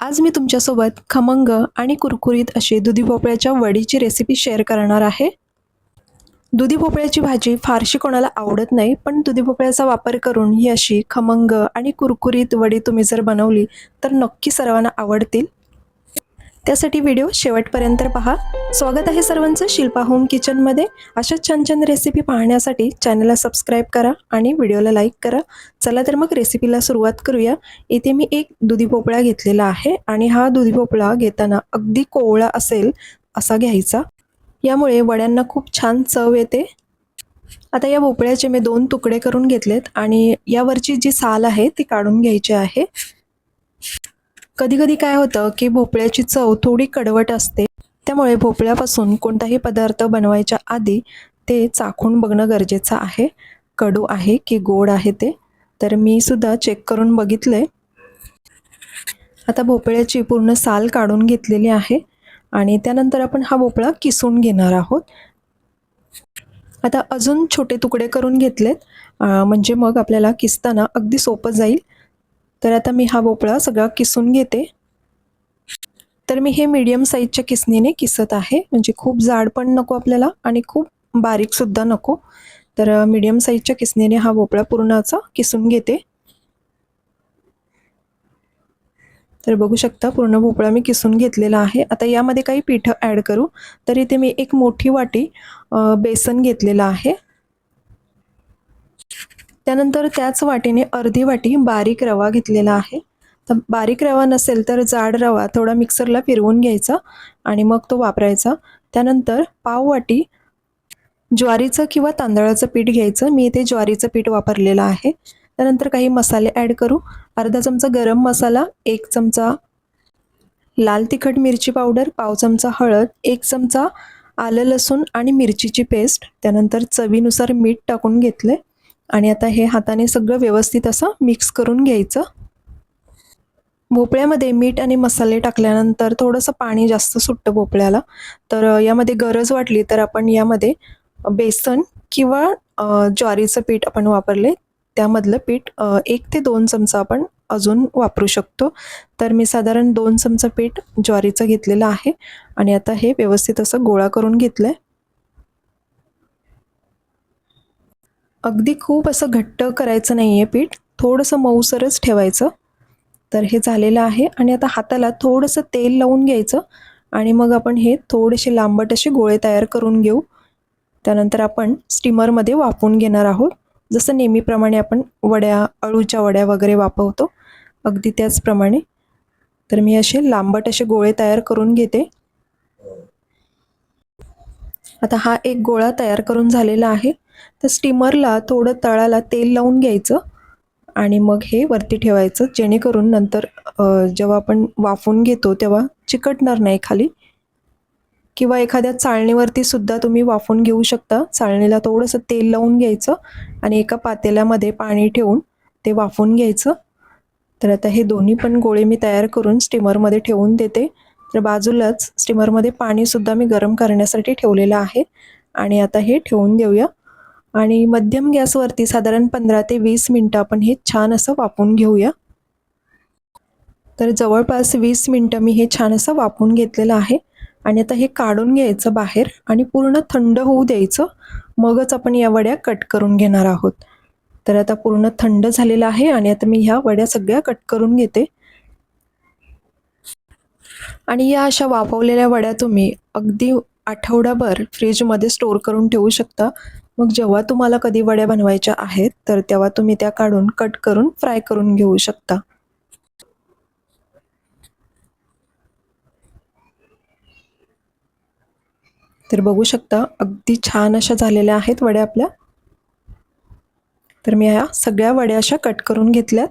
आज मी तुमच्यासोबत खमंग आणि कुरकुरीत अशी दुधी भोपळ्याच्या वडीची रेसिपी शेअर करणार आहे. दुधी भोपळ्याची भाजी फारशी कोणाला आवडत नाही पण दुधी भोपळ्याचा वापर करून ही अशी खमंग आणि कुरकुरीत वडी तुम्ही जर बनवली तर नक्की सर्वांना आवडतील. त्यासाठी व्हिडिओ शेवटपर्यंत पहा. स्वागत आहे सर्वांचं शिल्पा होम किचनमध्ये. अशाच छान छान रेसिपी पाहण्यासाठी चॅनलला सबस्क्राईब करा आणि व्हिडिओला लाईक करा. चला तर मग रेसिपीला सुरुवात करूया. इथे मी एक दुधी भोपळा घेतलेला आहे आणि हा दुधी भोपळा घेताना अगदी कोवळा असेल असा घ्यायचा. यामुळे वड्यांना खूप छान चव येते. आता या भोपळ्याचे मी दोन तुकडे करून घेतलेत आणि यावरची जी साल आहे ती काढून घ्यायची आहे. कधी कधी काय होतं की भोपळ्याची चव थोडी कडवट असते. त्यामुळे भोपळ्यापासून कोणताही पदार्थ बनवायच्या आधी ते चाखून बघणं गरजेचं आहे. कडू आहे की गोड आहे ते? तर मी सुद्धा चेक करून बघितले आता भोपळ्याची पूर्ण साल काढून घेतलेली आहे आणि त्यानंतर आपण हा भोपळा किसून घेणार आहोत. आता अजून छोटे तुकडे करून घेतलेत. म्हणजे मग आपल्याला किसताना अगदी सोपं जाईल. तर आता मी हा भोपळा सगळा किसून घेते. तर मी हे मीडियम साईजच्या किसणीने किसत आहे. म्हणजे खूप जाड पण नको आपल्याला आणि खूप बारीकसुद्धा नको. तर मीडियम साईजच्या किसणीने हा भोपळा पूर्णाचा किसून घेते. तर बघू शकता पूर्ण भोपळा मी किसून घेतलेला आहे. आता यामध्ये काही पिठं ॲड करू. तर इथे मी एक मोठी वाटी बेसन घेतलेलं आहे. त्यानंतर त्याच वाटीने अर्धी वाटी बारीक रवा घेतलेला आहे. तर बारीक रवा नसेल तर जाड रवा थोडा मिक्सरला फिरवून घ्यायचा आणि मग तो वापरायचा. त्यानंतर पाव वाटी ज्वारीचं किंवा तांदळाचं पीठ घ्यायचं. मी इथे ज्वारीचं पीठ वापरलेलं आहे. त्यानंतर काही मसाले ॲड करू. अर्धा चमचा गरम मसाला एक चमचा लाल तिखट मिरची पावडर पाव चमचा हळद एक चमचा आलं लसूण आणि मिरचीची पेस्ट. त्यानंतर चवीनुसार मीठ टाकून घेतले आणि आता हे हाताने सगळं व्यवस्थित असं मिक्स करून घ्यायचं. भोपळ्यामध्ये मीठ आणि मसाले टाकल्यानंतर थोडंसं पाणी जास्त सुटतं भोपळ्याला. तर यामध्ये गरज वाटली तर आपण यामध्ये बेसन किंवा ज्वारीचं पीठ आपण वापरले. त्यामधलं पीठ एक ते दोन चमचा आपण अजून वापरू शकतो. तर मी साधारण दोन चमचा पीठ ज्वारीचं घेतलेलं आहे. आणि आता हे व्यवस्थित असं गोळा करून घेतलं आहे अगदी खूप असं घट्ट करायचं नाही आहे पीठ थोडंसं मऊसरच ठेवायचं. तर हे झालेलं आहे आणि आता हाताला थोडंसं तेल लावून घ्यायचं आणि मग आपण हे थोडेसे लांबट असे गोळे तयार करून घेऊ. त्यानंतर आपण स्टीमरमध्ये वाफवून घेणार आहोत. जसं नेहमीप्रमाणे आपण वड्या अळूच्या वड्या वगैरे वापरतो अगदी त्याचप्रमाणे. तर मी असे लांबट असे गोळे तयार करून घेते. आता हा एक गोळा तयार करून झालेला आहे. तर स्टीमरला थोडं तळाला तेल लावून घ्यायचं आणि मग हे वरती ठेवायचं. जेणेकरून नंतर जेव्हा आपण वाफून घेतो तेव्हा चिकटणार नाही खाली. किंवा एखाद्या चाळणीवरती सुद्धा तुम्ही वाफून घेऊ शकता. चाळणीला थोडंसं तेल लावून घ्यायचं आणि एका पातेल्यामध्ये पाणी ठेवून ते वाफून घ्यायचं. तर आता हे दोन्ही पण गोळे मी तयार करून स्टीमरमध्ये ठेवून देते. तर बाजूलाच स्टीमरमध्ये पाणीसुद्धा मी गरम करण्यासाठी ठेवलेलं आहे. आणि आता हे ठेवून देऊया. आणि मध्यम गॅसवरती साधारण पंधरा ते वीस मिनटं आपण हे छान असं वापून घेऊया. तर जवळपास वीस मिनटं मी हे छान असं वापून घेतलेलं आहे. आणि आता हे काढून घ्यायचं बाहेर आणि पूर्ण थंड होऊ द्यायचं. मगच आपण या वड्या कट करून घेणार आहोत. तर आता पूर्ण थंड झालेलं आहे आणि आता मी ह्या वड्या सगळ्या कट करून घेते. आणि या अशा वाफवलेल्या वड्या तुम्ही अगदी आठवडाभर फ्रीजमध्ये स्टोर करून ठेवू शकता. मग जेव्हा तुम्हाला कधी वड्या बनवायच्या आहेत तर तेव्हा तुम्ही त्या काढून कट करून फ्राय करून घेऊ शकता. तर बघू शकता अगदी छान अशा झालेल्या आहेत वड्या आपल्या. तर मी ह्या सगळ्या वड्या अशा कट करून घेतल्यात.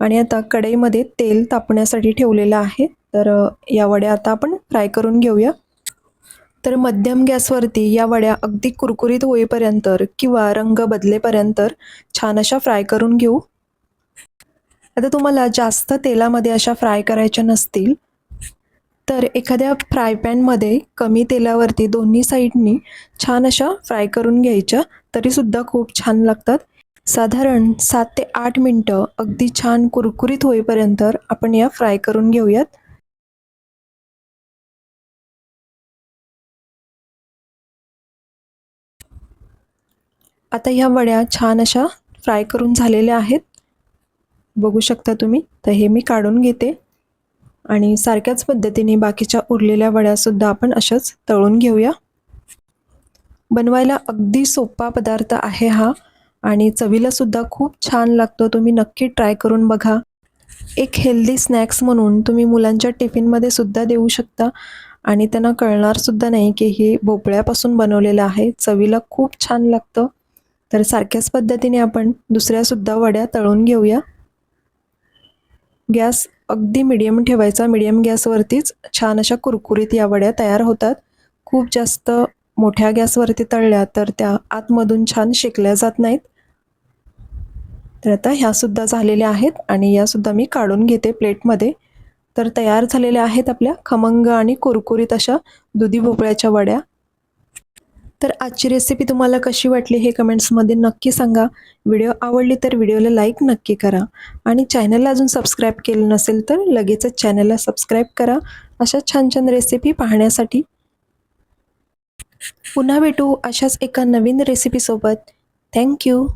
आणि आता कढईमध्ये तेल तापण्यासाठी ठेवलेलं आहे. तर या वड्या आता आपण फ्राय करून घेऊया. तर मध्यम गॅसवरती या वड्या अगदी कुरकुरीत होईपर्यंत किंवा रंग बदलेपर्यंत छान अशा फ्राय करून घेऊ. आता तुम्हाला जास्त तेलामध्ये अशा फ्राय करायच्या नसतील. तर एखाद्या फ्राय पॅनमध्ये कमी तेलावरती दोन्ही साईडनी छान अशा फ्राय करून घ्यायच्या. तरीसुद्धा खूप छान लागतात. साधारण सात ते आठ मिनटं अगदी छान कुरकुरीत होईपर्यंत आपण या फ्राय करून घेऊयात. आता ह्या वड्या छान अशा फ्राय करून झालेल्या आहेत. बघू शकता तुम्ही. तर हे मी काढून घेते. आणि सारख्याच पद्धतीने बाकीच्या उरलेल्या वड्यासुद्धा आपण अशाच तळून घेऊया. बनवायला अगदी सोपा पदार्थ आहे हा. आणि चवीलासुद्धा खूप छान लागतो. तुम्ही नक्की ट्राय करून बघा. एक हेल्दी स्नॅक्स म्हणून तुम्ही मुलांच्या टिफिनमध्ये सुद्धा देऊ शकता. आणि त्यांना कळणारसुद्धा नाही की हे भोपळ्यापासून बनवलेलं आहे. चवीला खूप छान लागतं. तर सारख्याच पद्धतीने आपण दुसऱ्यासुद्धा वड्या तळून घेऊया. गॅस अगदी मिडियम ठेवायचा. मिडियम गॅसवरतीच छान अशा कुरकुरीत या वड्या तयार होतात. खूप जास्त मोठ्या गॅसवरती तळल्या तर त्या आतमधून छान शेकल्या जात नाहीत. तर आता ह्यासुद्धा झालेल्या आहेत आणि यासुद्धा मी काढून घेते प्लेटमध्ये. तर तयार झालेल्या आहेत आपल्या खमंग आणि कुरकुरीत अशा दुधी भोपळ्याच्या वड्या. तर आजची रेसिपी तुम्हाला कशी वाटली हे कमेंट्समध्ये नक्की सांगा. व्हिडिओ आवडली तर व्हिडिओला लाईक नक्की करा. आणि चॅनलला अजून सबस्क्राईब केलं नसेल तर लगेचच चॅनलला सबस्क्राईब करा. अशा छान छान रेसिपी पाहण्यासाठी. पुन्हा भेटू अशाच एका नवीन रेसिपीसोबत थँक्यू